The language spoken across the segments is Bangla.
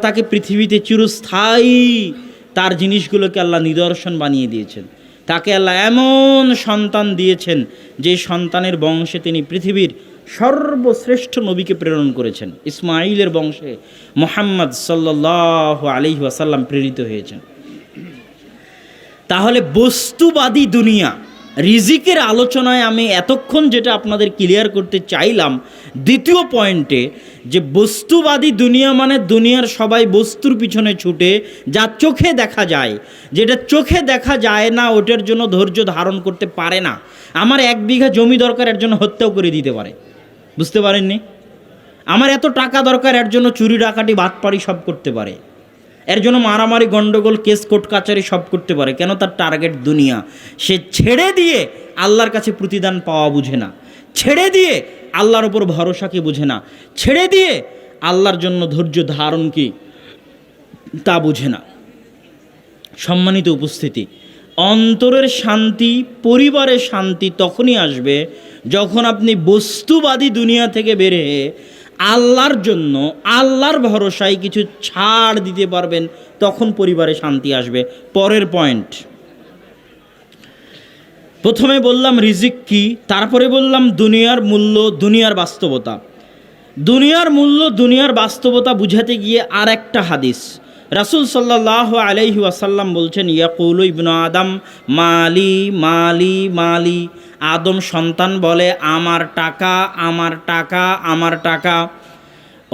তাকে পৃথিবীতে চিরস্থায়ী তার জিনিসগুলোকে আল্লাহ নিদর্শন বানিয়ে দিয়েছেন। তাকে আল্লাহ এমন সন্তান দিয়েছেন যে সন্তানের বংশে তিনি পৃথিবীর সর্বশ্রেষ্ঠ নবীকে প্রেরণ করেছেন। ইসমাইলের বংশে মোহাম্মদ সাল্লাহ আলি ওয়াসাল্লাম প্রেরিত হয়েছেন। তাহলে বস্তুবাদী দুনিয়া রিজিকের আলোচনায় আমি এতক্ষণ যেটা আপনাদের ক্লিয়ার করতে চাইলাম, দ্বিতীয় পয়েন্টে যে বস্তুবাদী দুনিয়া মানে দুনিয়ার সবাই বস্তুর পিছনে ছুটে যা চোখে দেখা যায়। যেটা চোখে দেখা যায় না, ওটার জন্য ধৈর্য ধারণ করতে পারে না। আমার এক বিঘা জমি দরকার, এর জন্য হত্যাও করে দিতে পারে। বুঝতে পারেননি? আমার এত টাকা দরকার, এর জন্য চুরি ডাকাটি বাটপাড়ি সব করতে পারে। এর জন্য মারামারি, গন্ডগোল, কেস, কোর্ট কাচারি সব করতে পারে। কেন? তার টার্গেট দুনিয়া। সে ছেড়ে দিয়ে আল্লাহর কাছে প্রতিদান পাওয়া বুঝে না। ছেড়ে দিয়ে আল্লাহর ওপর ভরসাকে বুঝে না? ছেড়ে দিয়ে আল্লাহর জন্য ধৈর্য ধারণ কি? তা বুঝে না। সম্মানিত উপস্থিতি, অন্তরের শান্তি, পরিবারের শান্তি তখনই আসবে যখন আপনি বস্তুবাদী দুনিয়া থেকে বেরে আল্লাহর জন্য, আল্লাহর ভরসায় কিছু ছাড় দিতে পারবেন, তখন পরিবারে শান্তি আসবে। পরের পয়েন্ট প্রথমে বললাম রিজিক কি, তারপরে বললাম দুনিয়ার মূল্য, দুনিয়ার বাস্তবতা। দুনিয়ার মূল্য, দুনিয়ার বাস্তবতা বুঝাতে গিয়ে আর একটা হাদিস। রাসুল সাল্লাহ আলাইহি আসাল্লাম বলছেন, ইয়াকুল ইবনু আদম, মালি মালি মালি। আদম সন্তান বলে, আমার টাকা আমার টাকা আমার টাকা।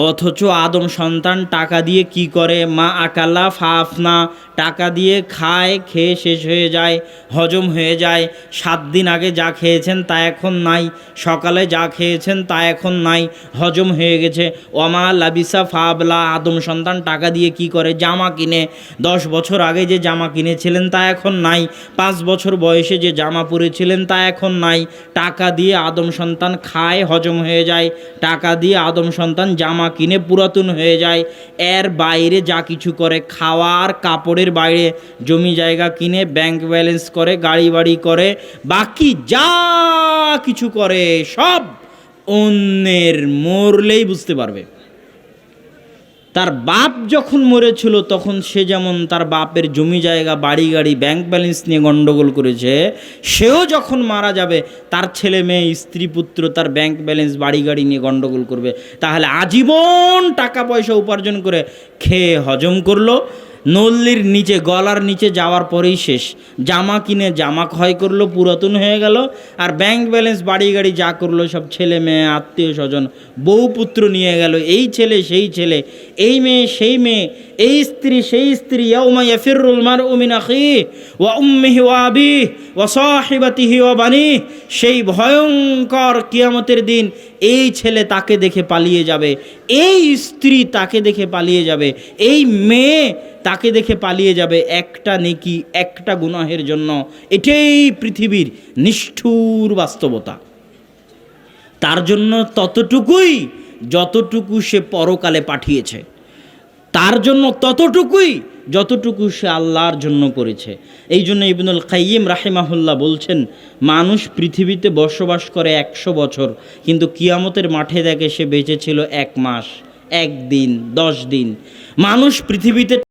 অথচ আদম সন্তান টাকা দিয়ে কি করে? মা আকাল্লা ফাফনা টাকা দিয়ে খায়, খেয়ে শেষ হয়ে যায়, হজম হয়ে যায়। সাত দিন আগে যা খেয়েছেন তা এখন নাই। সকালে যা খেয়েছেন তা এখন নাই। হজম হয়ে গেছে। ওমা লাবিসা ফাবলা আদম সন্তান টাকা দিয়ে কি করে? জামা কিনে। দশ বছর আগে যে জামা কিনেছিলেন তা এখন নাই। পাঁচ বছর বয়সে যে জামা পরেছিলেন তা এখন নাই। টাকা দিয়ে আদম সন্তান খায়, হজম হয়ে যায়। টাকা দিয়ে আদম সন্তান জামা কিনে পুরাতন হয়ে যায়। এর বাইরে যা কিছু করে, খাওয়ার কাপড়ের বাইরে জমি জায়গা কিনে ব্যাংক ব্যালেন্স করে গাড়ি বাড়ি করে, বাকি যা কিছু করে সব অন্যের মরলেই বুঝতে পারবে। তার বাপ যখন মরেছিল, তখন সে যেমন তার বাপের জমি জায়গা, বাড়ি, গাড়ি ব্যাংক ব্যালেন্স নিয়ে গণ্ডগোল করেছে, সেও যখন মারা যাবে, তার ছেলে মেয়ে, স্ত্রী, পুত্র তার ব্যাংক ব্যালেন্স বাড়ি, গাড়ি নিয়ে গণ্ডগোল করবে। তাহলে আজীবন টাকা পয়সা উপার্জন করে খেয়ে হজম করল। নল্লির নিচে, গলার নিচে যাওয়ার পরেই শেষ। জামা কিনে জামা ক্ষয় করল, পুরাতন হয়ে গেল, আর ব্যাংক ব্যালেন্স বাড়ি গাড়ি যা করল, সব ছেলে মেয়ে, আত্মীয় স্বজন, বউ পুত্র নিয়ে গেল। এই ছেলে, সেই ছেলে, এই মেয়ে, সেই মেয়ে, এই স্ত্রী, সেই স্ত্রী, ইয়াউমা ইয়াফিরুল মারউ মিন আখিহি ওয়া উম্মিহি ওয়া আবিহি ওয়া সাহিবাতিহি ওয়া বানিহি। সেই ভয়ঙ্কর কিয়ামতের দিন এই ছেলে তাকে দেখে পালিয়ে যাবে। এই স্ত্রী তাকে দেখে পালিয়ে যাবে। এই মেয়ে তাকে দেখে পালিয়ে যাবে একটা নেকি, একটা গুনাহের জন্য। এটাই পৃথিবীর নিষ্ঠুর বাস্তবতা। তার জন্য ততটুকুই, যতটুকু সে পরকালে পাঠিয়েছে। তার জন্য ততটুকুই, যতটুকু সে আল্লাহর জন্য করেছে। এই জন্য ইবনুল কাইয়িম রাহেমাহুল্লাহ বলছেন, মানুষ পৃথিবীতে বসবাস করে একশো বছর, কিন্তু কিয়ামতের মাঠে দেখে সে বেঁচে ছিল এক মাস, একদিন, দশ দিন। মানুষ পৃথিবীতে